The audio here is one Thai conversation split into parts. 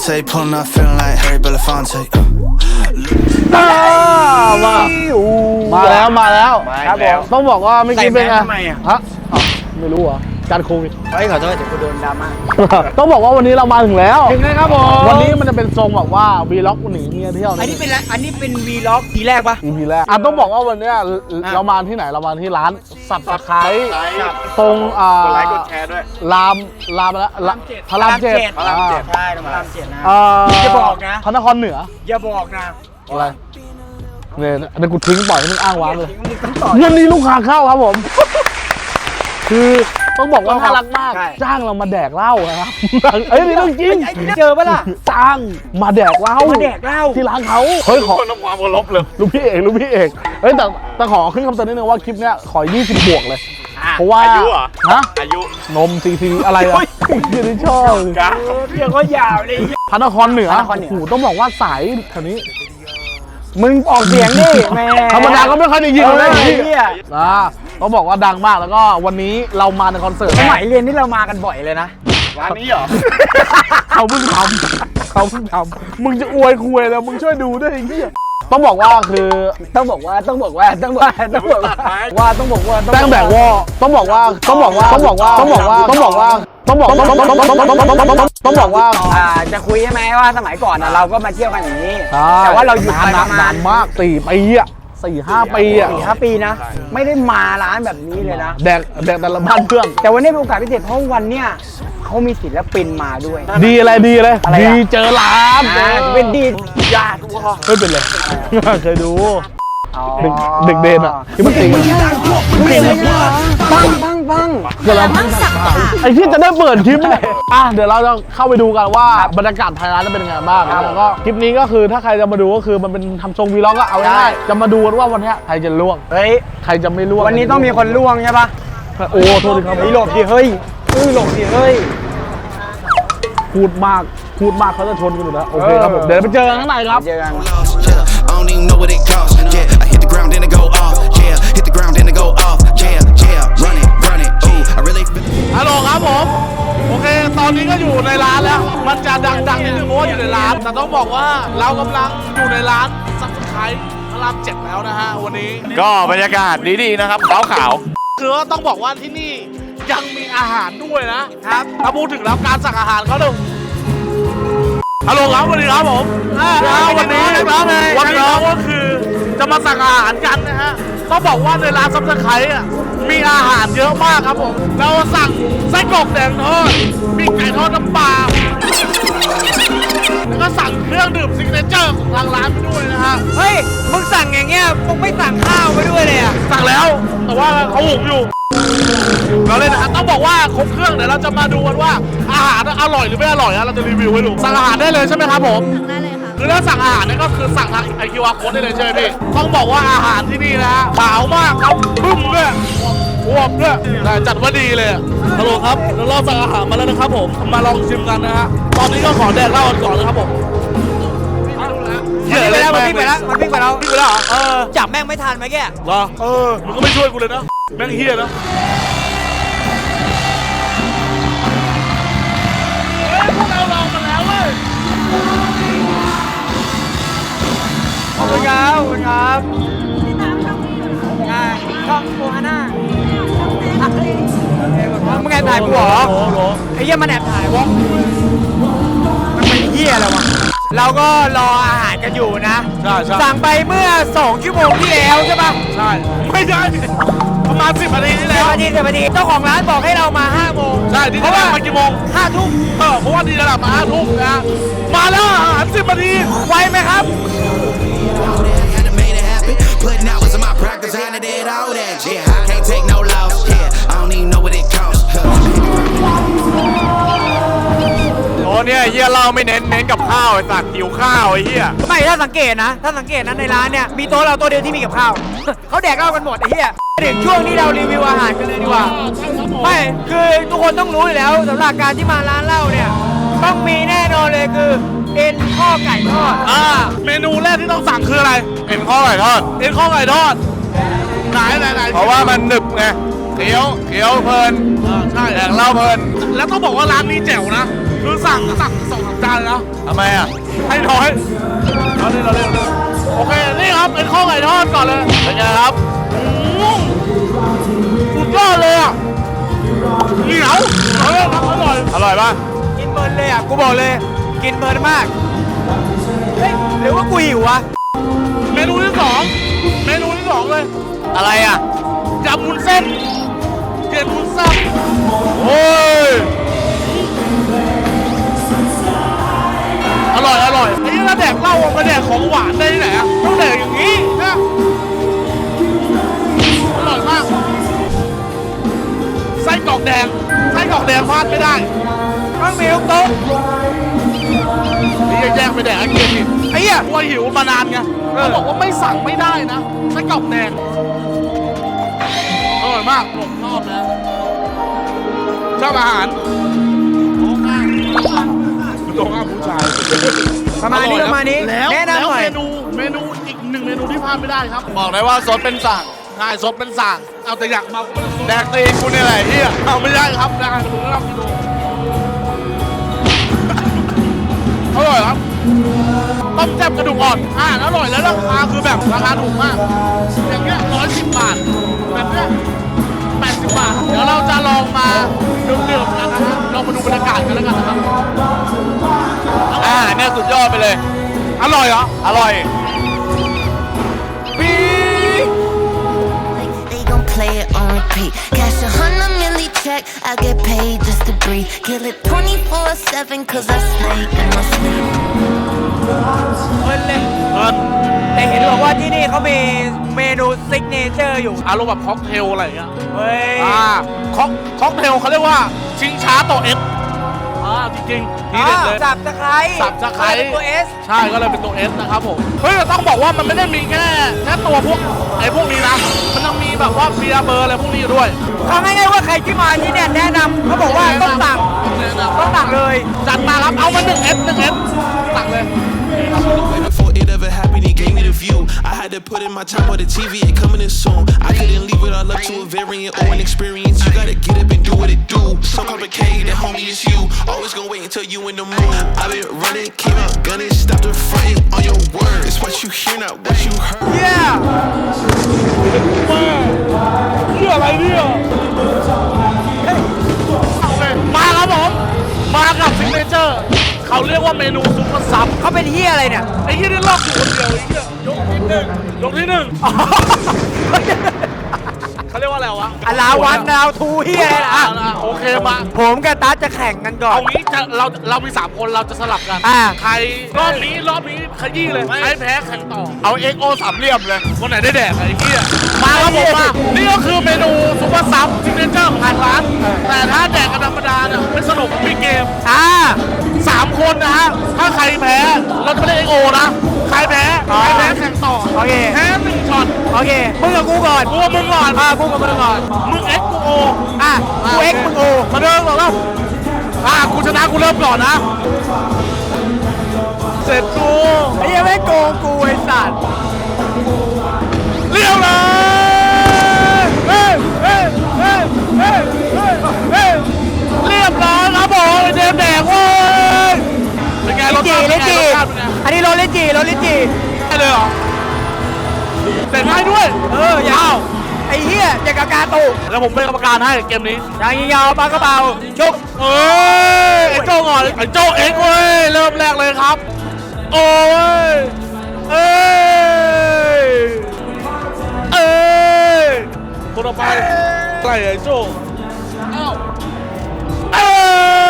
Levante, pulling up, feeling like Harry Belafonte. อ่ามามาแล้วมาแล้วครับผมต้องบอกว่าไม่อกี้เป็นไงใส่แมสทำไมอะ ฮะอ้าวไม่รู้เหรอะ การโควิดเฮ้ยขอโทษเดี๋ยวกูโดนดราม่า ต้องบอกว่าวันนี้เรามาถึงแล้ว ถึงแล้วครับผม วันนี้มันจะเป็นทรงแบบว่าวีล็อกหนีเมียเที่ยวอันนี้เป็นอะไรอันนี้เป็นวีล็อกทีแรกปะ อีพีแรกอะต้องบอกว่าวันเนี้ยเรามาที่ไหนเรามาที่ร้านสับตะไคร้ตรงอ่ากดไลค์กดแชร์ด้วย รามรามแล้วละพระรามเจ็ดพระรามเจ็ดอ่าใช่พระรามเจ็ดนะเอ่ออย่าบอกนะ พระนครเหนืออย่าบอกนะอะไรเนี่ยอันนี้กูทิ้งปล่อยให้มึงอ้างว้างเลย มึงต้องต่อวันนี้ลูกค้าเข้าครับผม คือ ต้องบอกว่าน่ารักมาก ใช่ จ้างเรามาแดกเหล้านะครับเอ้ยนี่เรื่องจริงไอ้นี่เจอปะล่ะจ้างมาแดกเหล้ามาแดกเหล้า ที่ร้านเขาเฮ้ยขอ คนทำความเคารพเลย ลูกพี่เอกลูกพี่เอกเฮ้ยแต่แต่ขอขึ้นคำเตือนนิดนึงว่าคลิปเนี้ยขอ 20 บวกเลย เพราะว่าอายุเหรอ ฮะอายุ นมซีซีอะไรอะยี่ที่ชอบกะเรื่องก็ยาวเลย พระนครเหนือพระนครเหนือโอ้โหต้องบอกว่าสายแถวนี้ มึงออกเสียงดิแม่ธรรมดาก็ไม่ค่อยได้ยินเอเลอยไอ้เหี้ยอ่าต้องบอกว่าดังมากแล้วก็วันนี้เรามาในคอนเสิร์ตสมัยเรียนนี่เรามากันบ่อยเลยนะ ร้านนี้เหรอ เขาเพิ่งทำเขาเพิ่งทำมึงจะอวยคุยแล้วมึงช่วยดูด้วยไอ้เหี้ยต้องบอกว่าคือต้องบอกว่าต้องบอกว่าต้องบอกว่าต้องบอกว่าว่าต้องบอกว่าแป้งแบกวอต้องบอกว่าต้องบอกว่าต้องบอกว่าต้องบอกว่าต้องบอกว่า ต้องบอกต้องบอกต้องบอกว่าอ่าจะคุยใช่ไหมว่าสมัยก่อนน่ะเราก็มาเที่ยวกันอย่างนี้ใช่แต่ว่าเราหยุดไปนประมานาณนมากสี่ปีอะสี่ห้าปีอะสี่ห้าปีนะ ไม่ได้มาร้านแบบนี้เลยนะ แดกแดกแต่ละบ้านเพื่อน แต่วันนี้เป็นโอกาสพิเศษเพราะวันเนี้ยเขามีศิลปินมาด้วย ดีอะไรดีเลยอะไรอะดีเจอร้านอ่าเป็นดีญาติไม่เป็นเลยเคยดูอ๋อเด็กเด็กเดนอะที่มันตีกันปังปั งปังเดี๋ยวเราไอ้ที่จะได้เปิดคลิปเลยอะเดี๋ยวเราจะเข้าไปดูกันว่าบรรยากาศภายในร้านจะเป็นยังไงบ้างแล้วก็คลิปนี้ก็คือถ้าใครจะมาดูก็คือมันเป็นทำทรงวีล็อกก็เอาง่ายๆจะมาดูกันว่าวันเนี้ยใครจะล่วงเฮ้ยใครจะไม่ล่วงวันนี้ต้องมีคนล่วงใช่ปะโอ้โทษทีครับเฮ้ยหลบดิเฮ้ยเฮ้ยหลบดิเฮ้ยพูดมากพูดมากเขาจะชนกันอยู่แล้วโอเคครับผมเดี๋ยวไปเจอกันข้างในครับเจอกัน Yeah, I don't even know what it costs. Yeah, I hit the ground then it go off. Yeah, hit the ground then it go off. Yeah, yeah, ฮัลโหลครับผมโอเค ตอนนี้ก็อยู่ในร้านแล้ว มันจะดังๆนิดนึงเพราะว่าอยู่ในร้าน แต่ต้องบอกว่าเรากำลังอยู่ในร้านซับสไครต์พระรามเจ็ดแล้วนะฮะวันนี้ ก็บรรยากาศดีๆนะครับขาวขาวคือว่าต้องบอกว่าที่นี่ยังมีอาหารด้วยนะครับถ้าพูดถึงแล้วการสั่งอาหารเขาเลยฮัลโหลครับสวัสดีครับผมอ่าวันนี้นะครับวันนี้ก็คือ จะมาสั่งอาหารกันนะฮะต้องบอกว่าในร้านซับสไครต์อะมีอาหารเยอะมากครับผมเราสั่งไส้กรอกแดงทอดมีไก่ทอดน้ำปลาแล้วก็สั่งเครื่องดื่มซิกเนเจอร์ของทางร้านไปด้วยนะฮะเฮ้ยมึงสั่งอย่างเงี้ยมึงไม่สั่งข้าวไปด้วยเลยอะสั่งแล้ว แต่ว่าเขาหุงอยู่เราเลยนะฮะต้องบอกว่าครบเครื่องเดี๋ยวเราจะมาดูกันว่าอาหารอร่อยหรือไม่อร่อยนะเราจะรีวิวให้ดูสั่งอาหารได้เลยใช่ไหมครับผมได้เลย ค่ะคือถ้าสั่งอาหารเนี่ยก็คือสั่งทางไอคิวอาร์โค้ดได้เลยใช่ไหมพี่ ต้องบอกว่าอาหารที่นี่นะฮะขาวมากครับบึ้มด้วยอวบด้วยแต่จัดว่าดีเลยอะฮัลโหลครับเรารอสั่งอาหารมาแล้วนะครับผม มาลองชิมกันนะฮะ ตอนนี้ก็ขอแดกเหล้ากันก่อนนะครับผมมันวิ่งไปแล้วมันวิ่งไปแล้วมันวิ่งไปแล้ววิ่งไปแล้วเหรอ เออจับแม่งไม่ทันไหมแกเหรอ เออ มึงก็ไม่ช่วยกูเลยนะ แม่งเฮียนะ ขอบคุณครับขอบคุณครับอ่าช่องโอฮาน่ามึงแอบถ่ายกูเหรอโอ้โหไอ้เหี้ยมันแอบถ่ายวะมันเป็นเหี้ยอะไรวะเราก็รออาหารกันอยู่นะ ใช่ใช่สั่งไปเมื่อ 2 ชั่วโมงที่แล้วใช่ปะใช่ ไม่ใช่ประมาณสิบนาทีที่เดี๋แล้ยววนาทีเดี๋ยวนาทีเจ้าของร้านบอกให้เรามา5โมงใช่ที่เพระราะดัว่าบมากี่โมง5ทุ่มเออเพราะว่าดีระดับมาห้าทุ่มนะ มาแล้วอาหารสิบนาทีไวไหมครับ Had to make it happen. Putting hours in my practice, and I did all that. Yeah, I can't take no loss. Yeah, I don't even know what it costs. Huh. โอ้เนี่ยเฮียเราไม่เน้นเน้นกับข้าวไอ้สัตว์หิวข้าวไอ้เฮียไม่ถ้าสังเกตนะ ถ้าสังเกตนะในร้านเนี่ยมีโต๊ะเราโต๊ะเดียวที่มีกับข้าว เขาแดกเหล้ากันหมดไอ้เหี้ยถึงช่วงที่เรารีวิวอาหารกันเลยดีกว่า ไม่คือทุกคนต้องรู้อยู่แล้วสำหรับการที่มาร้านเหล้าเนี่ยต้องมีแน่นอนเลยคือ เอ็นข้อไก่ทอดอ่าเมนูแรกที่ต้องสั่งคืออะไรเห็นข้าวไก่ทอด เอ็นข้าวไก่ทอดไหนไหนไหนเพราะว่ามันหนึบไงเคี้ยวเคี้ยวเพลินเออใช่แดกเหล้าเพลิน แล้วต้องบอกว่าร้านนี้แจ๋วนะ คือสั่งสั่งสองสามจานเลยนะทำไมอะ ให้น้อยเราเล่นเราเล่นโอเค นี่ครับ เป็นข้าวไก่ทอดก่อนเลย เป็นไงครับอืมสุดยอดเลยอะเหนียวอร่อยครับอร่อยอร่อยปะกินเพลินเลยอะ กูบอกเลย กินเพลินมาก เฮ้ยหรือว่ากูหิววะ เมนูที่สองเมนูที่สองเลยอะไรอะ ยำวุ้นเส้นเกล็ดวุ้นเส้นโอ้ย อร่อย อร่อยไอ้นี่ถ้าแดกเหล้ามาแดกของหวานได้ที่ไหนอะต้องแดกอย่างนี้นะอร่อยมาก ไส้กรอกแดง ไส้กรอกแดงพลาดไม่ได้ต้องมีลูกโต๊ะ นี่จะแย่งไปแดกไอ้เกียร์ผิดไอ้เหี้ยกลัวหิวมานานไงเขาบอกว่าไม่สั่งไม่ได้นะไส้กรอกแดงอร่อยมากผมชอบนะชอบอาหารโอ้ง่ายตรงอะผู้ชายประมาณนี้ประมาณนี้แล้วแนะนำหน่อย แล้วเมนูเมนูอีกหนึ่งเมนูที่พลาดไม่ได้ครับ บอกเลยว่าซดเป็นสั่งง่ายซดเป็นสั่งเอาแต่อยากเมาก็ไม่ต้องซดแดกตีนกูเนี่ยแหละเฮียเอาไม่ได้ครับได้ดูแล้วครับดู อร่อยครับต้มแซ่บกระดูกอ่อนอ่าอร่อยแล้วราคาคือแบบราคาถูกมาก อย่างเงี้ยร้อยสิบบาท แบบเนี้ยแปดสิบบาท เดี๋ยวเราจะลองมาดื่มๆกันนะฮะลองมาดูบรรยากาศกันแล้วกันนะครับอาหาเนี่ยสุดยอดไปเลย อร่อยเหรอ อร่อย They gon' play it on repeat. Cash a hundred check, I get paid just to breathe. Kill it 24 7, cause I slay in my sleep. เพลินเลยเงินแต่เห็นบอกว่าที่นี่เขามีเมนูซิกเนเจอร์อยู่ อารมณ์แบบค็อกเทลอะไรอย่างเงี้ยเฮ้ย อ่าค็อกค็อกเทลเขาเรียกว่าชิงช้าโตะเอสอ่า จริงๆทีเด็ดเลย สับตะไคร้สับตะไคร้ตัวเอสใช่ก็เลยเป็นตัวเอสนะครับผมเฮ้ยแต่ต้องบอกว่ามันไม่ได้มีแค่แค่ตัวพวกไอ้พวกนี้นะมันยังมีแบบว่าเบียร์เบอร์อะไรพวกนี้อยู่ด้วยทำง่ายๆว่าใครที่มาที่เนี่ยแนะนำเขาบอกว่าต้องสั่งแนะนำต้องสั่งเลย จัดมาครับเอามาหนึ่งเอสหนึ่งเอสสั่งเลย had to put in my time on the TV, it coming in soon. I couldn't leave it all up to a variant or an experience. You gotta get up and do what it do. So complicated, homie, it's you. Always gonna wait until you in the mood. I've been running, came out gunning, stopped the fronting on your word. It's what you hear, not what you heard. เยี่ย เรื่องอะไรเนี่ยมาครับผม มากับซิกเนเจอร์ เขาเรียกว่าเมนูซุปเปอร์ซับ เขาเป็นเฮียอะไรเนี่ย ไอ้ยี่นี่ลอกอยู่คนเดียวไอ้เหี้ยยกที่ หนึ่งยกที่หนึ่งเขาเรียกว่าอะไรวะอลาวันลาวทูเฮียอะไรอะนะโอเคมา ผมกับตั๊ดจะแข่งกันก่อน เอางี้จะเราเรามี3คนเราจะสลับกัน อ่า ใครรอบนี้รอบนี้ขยี้เลยใครแพ้แข่งต่อ เอาเอ็กโอสามเหลี่ยมเลยคนไหนได้แดกไอ้เหี้ยมาครับผมมานี่ก็คือเมนูซุปเปอร์ซับซิกเนเจอร์ของทางร้าน แต่ถ้าแดกกันธรรมดาเนี่ยไม่สนุกมีเกมอ่าสามคนนะฮะถ้าใครแพ้เราจะไม่ได้เอ็กโอนะ ใครแพ้อ๋อใครแพ้แข่งต่อโอเค แพ้หนึ่งช็อตโอเคมึงกับกูก่อนกูกับมึงก่อนอ่ากูกับมึงก่อนมึงเอ็กกูโออะกูเอ็กซ์มึงโอมาเริ่มก่อนแล้วอ่ากูชนะกูเริ่มก่อนนะเสร็จกูไอ้เหี้ยังไม่งโกงกูไอ้สัตว์เรียวเลย อันนี้โรลิจีโรลิจีได้เลยเหรอเสร็จง่ายด้วย เอออย่าอ้าวไอ้เหี้ยอย่างกับการตูแล้วผมเป็นกรรมการให้เกมนี้อย่างยิงยาวปากกระเป๋าชกเอ้ยไอ้โจ้ก่อนไอ้โจ้เอ็กซ์เว้ยเริ่มแรกเลยครับ โอ้ยเอ้ยเอ้ยคนต่อไปใส่ไอ้โจ้เอ้าเอ้ยไอ้เหี้ยเอา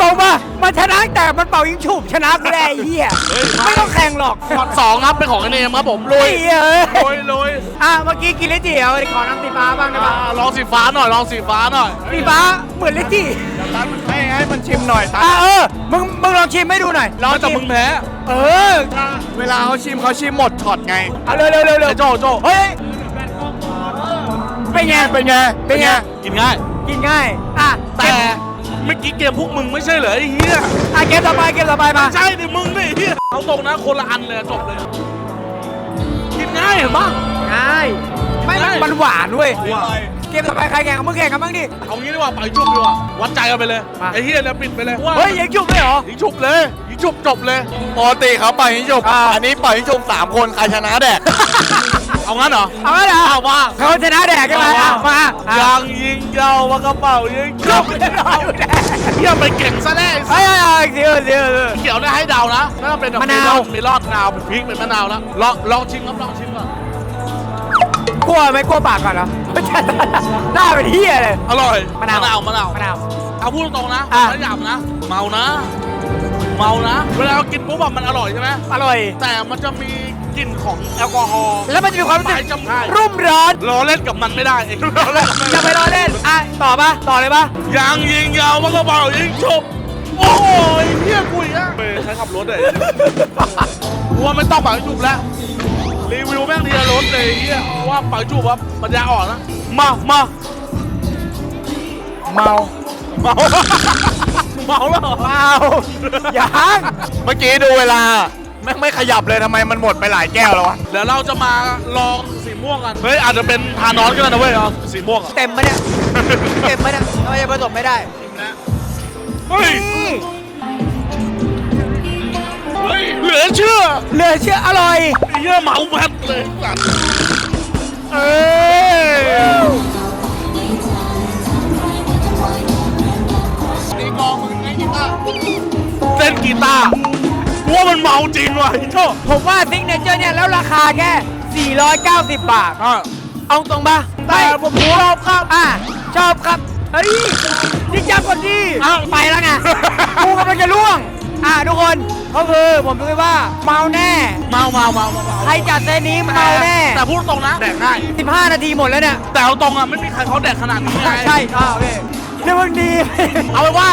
ตรงมามันชนะแต่มันเป่ายิงฉุบชนะกูได้ไอ้เหี้ยเฮ้ยไม่ต้องแข่งหรอกช็อตสองครับเป็นของไอเนมครับผมลุไอ้ยเหี้ยเอ้ยลุยลุยอะเมื่อกี้กินลิจีเอาไปขอน้ำสีฟ้าบ้างได้อ่าปะลองสีฟ้าหน่อยลองสีฟ้าหน่อยสีฟ้าเหมือนลิจีให้ให้มันชิมหน่อยตัอะเออมึงมึงลองชิมให้ดูหน่อยลองแต่ชิมมึงแพ้เออเวลาเขาชิมเขาชิมหมดช็อตไงเอาเร็วเร็วเร็วเร็วไอ้โจ้โจ้เฮ้ยเป็นไงเป็นไงเป็นไงกินง่ายกินง่ายอะแต่ เมื่อกี้เกมพวกมึงไม่ใช่เหรอไอ้เหี้ยอะเกมต่อไปเกมต่อไปมาใช่ดิมึงดิไอ้เหี้ยเอาตรงนะคนละอันเลยจบเลยกินง่ายเห็นปะ ง่ายไม่มันง่าย มันหวานเว้ยเกมต่อไปใครแข่งกับมึงแข่งกันบ้างดิ เอางี้ดีกว่าปล่อยจุบดีกว่าวัดใจกันไปเลยมา ไอ้เฮียเนี่ยปิดไปเลยว่าเฮ้ยยังจุกเลยเหรอ ยิงฉุบเลยยิงฉุบจบเลย ปกติเขาปล่อยยิงจบอันนี้ปล่อยยิงจบสามคนใครชนะแดก เอางั้นเหรอเอาละเอามาเขาชนะแดกใช่ไหมอะมาอะยางยิงยาวมากระเป๋ายิงฉุบเฮียไปเก่งซะแน่เฮ้ยเฮ้ยเฮ้ยเดี๋ยวเดี๋ยวเดี๋ยวเขียวเนี่ยให้เดานะน่าจะเป็นแบบมะนาว มีรอดนาวเป็นพริกเป็นมะนาวแล้วลองลองชิมครับลองชิมก่อนกลัวไหมกลัวปากก่อนเหรอไม่ใช่หน้าเป็นเฮียเลย อร่อยมะนาวมะนาว มะนาวมะนาว เอาพูดตรงๆนะอะ ไม่หยาบนะ เมานะ เมานะ เวลาเรากินปุ๊บอะมันอร่อยใช่ไหมอร่อย แต่มันจะมี กลิ่นของแอลกอฮอล์แล้วมันจะมีความรู้สึกปลายจมูกรุ่มร้อนล้อเล่นกับมันไม่ได้เองล้อเล่นกับมันจะไปรอเล่นอะต่อปะต่อเลยปะยางยิงยาวมันก็เบายิงชบโอ้ยเฮียกุยอะใช้ขับรถเลยกูว่าไม่ต้องปากจุบแล้วรีวิวแม่งทีละรถเลยเฮียกูว่าปากจุบว่าปัญญาอ่อนนะมามาเมาเมาเมาแล้วเหรอเมายังเมื่อกี้ดูเวลา แม่งไม่ขยับเลยทำไมมันหมดไปหลายแก้วแล้ววะ เดี๋ยวเราจะมาลองสีม่วงกัน เฮ้ยอาจจะเป็นทานอสก็ได้นะเว้ยเอาสีม่วงอะเต็มปะเนี่ย เต็มปะเนี่ยทำไมจะผสมไม่ได้ เฮ้ย เฮ้ย เหลือเชื่อเหลือเชื่ออร่อย ไอ้เหี้ยเหมาแพทเลยสัตว์เอ้ยตีกลองมึงไงกีตาร์เล่นกีตาร์ กูว่ามันเมาจริงว่ะไอ้โชผมว่าซิกเนเจอร์เนี่ย แล้วราคาแค่ 490 บาท อะเอาตรงปะแต่ผมชอบครับ อะ ชอบครับ เฮ้ยจริงจังก่อนดิอ้าวไปแล้วไง กูกำลังจะล่วง อะทุกคนก็คือผมคิดว่าเมาแน่ เมาเมาเมาเมาเมาใครจัดเซตนี้เมาแน่ แต่พูดตรงนะ แดกง่าย15 นาทีหมดแล้วเนี่ย แต่เอาตรงอะไม่มีใครเขาแดกขนาดนี้ไง ใช่อ่าโอเค เรื่องดีเอาไว้ว่า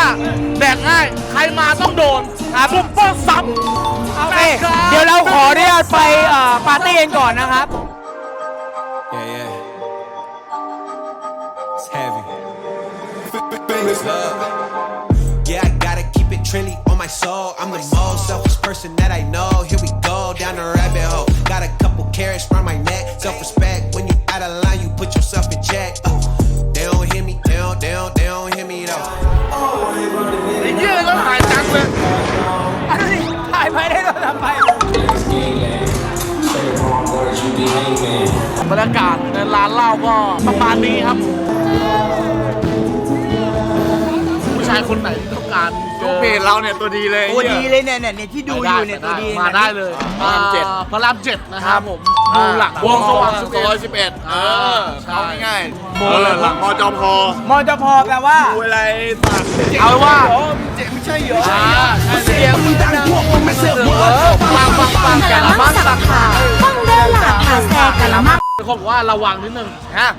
แดกง่าย ใครมาต้องโดนซุปเปอร์ซับโอเค เดี๋ยวเราขออนุญาตไปเอ่อปาร์ตี้กันก่อนนะครับ Yeah, yeah. It's heavy. Yeah, I gotta keep it trendy on my soul. I'm the most selfish person that I know. Here we go ากาศในร้านเหล้าก็ประมาณนี้ครับ ผู้ชายคนไหนที่ต้องการเจอ เพจเราเนี่ยตัวดีเลยตัวดีเลยเนี่ยเนี่ยที่ดูอยู่เนี่ยตัวดีมาได้เลยพระรามเจ็ดอ่พระรามเจ็ดนะครับผมดูหลังวงสว่างสุซอยขสิบเอ็ดเออใช่เอาง่ายๆเออหลังมจพมอจพแปลว่า ดูอะไรสัตว์เอาไว้ว่าเจ๋งไม่ใช่เหรออ่าใช่เสียงดังพวกมึงไม่เสือกเออปังปังปังแต่ละบ้านสักขา เขาบอกว่าระวังนิดนึง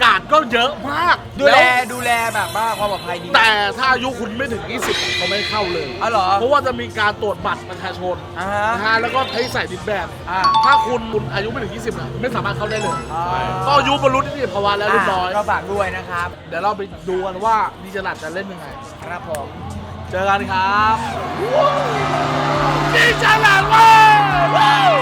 กาดก็เยอะมากดูแลวดูแลแบบว่าความปลอดภัยดีแต่ถ้าอายุคุณไม่ถึง 20เขาไม่ให้เข้าเลย อ๋อเหรอ เพราะว่าจะมีการตรวจบัตรประชาชนอ่าฮะนะฮะแล้วก็ให้ใส่ดินแบบอ่า ถ้าคุณคุณอายุไม่ถึง 20นะไม่สามารถเข้าได้เลยก็อายุบรรลุนิติภาวะแล้วเรียบร้อย ก็ฝากด้วยนะครับ เดี๋ยวเราไปดูกันว่าดีเจลัดจะเล่นยังไง ครับผม เจอกันครับดีเจลัดเว้ย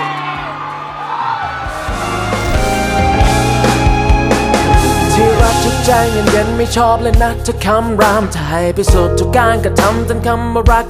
ใจเย็นเย็นๆไม่ชอบเลยนะถ้าคำรามถ้าให้ไปสุดทุกการกระทำจนคำว่ารัก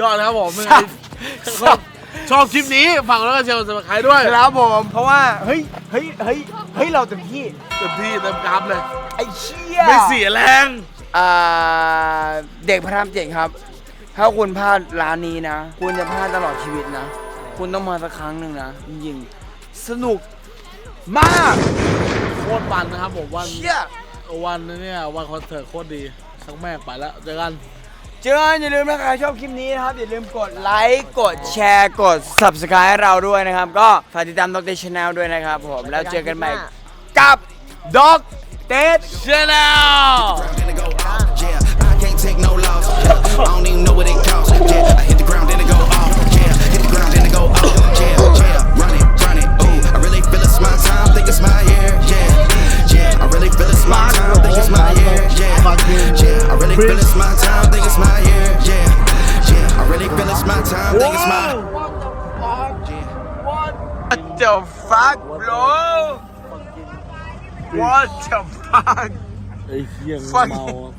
ยอดนะครับผม ชอบชอบคลิปนี้ฝากแล้วก็เชียร์สมัครใครด้วยครับผม เพราะว่าเฮ้ยเฮ้ยเฮ้ยเฮ้ยเราเต็มที่เต็มที่เต็มกราฟเลย ไอ้เชี่ยไม่เสียแรงอ่าเด็กพระรามเจ็ดครับ ถ้าคุณพลาดร้านนี้นะ คุณจะพลาดตลอดชีวิตนะ คุณต้องมาสักครั้งหนึ่งนะจริงๆสนุกมากโคตรมันนะครับผมวันเชี่ยวันนี้เนี่ยวันคอนเสิร์ตโคตรดีทั้งแม่งไปแล้วเจอกัน เจอกันอย่าลืมนะใครชอบคลิปนี้นะครับ อย่าลืมกดไลค์กดแชร์กด subscribe ให้เราด้วยนะครับ ก็ฝากติดตามดรชาแนลด้วยนะครับผมแล้วเจอกันใหม่กับด็อกเตเชียร์แล้ว Then it go off, yeah. I can't take no loss. Yeah. I don't even know what it costs. Yeah. What the fuck ไอ้เหี้ย Fuck เมาอะ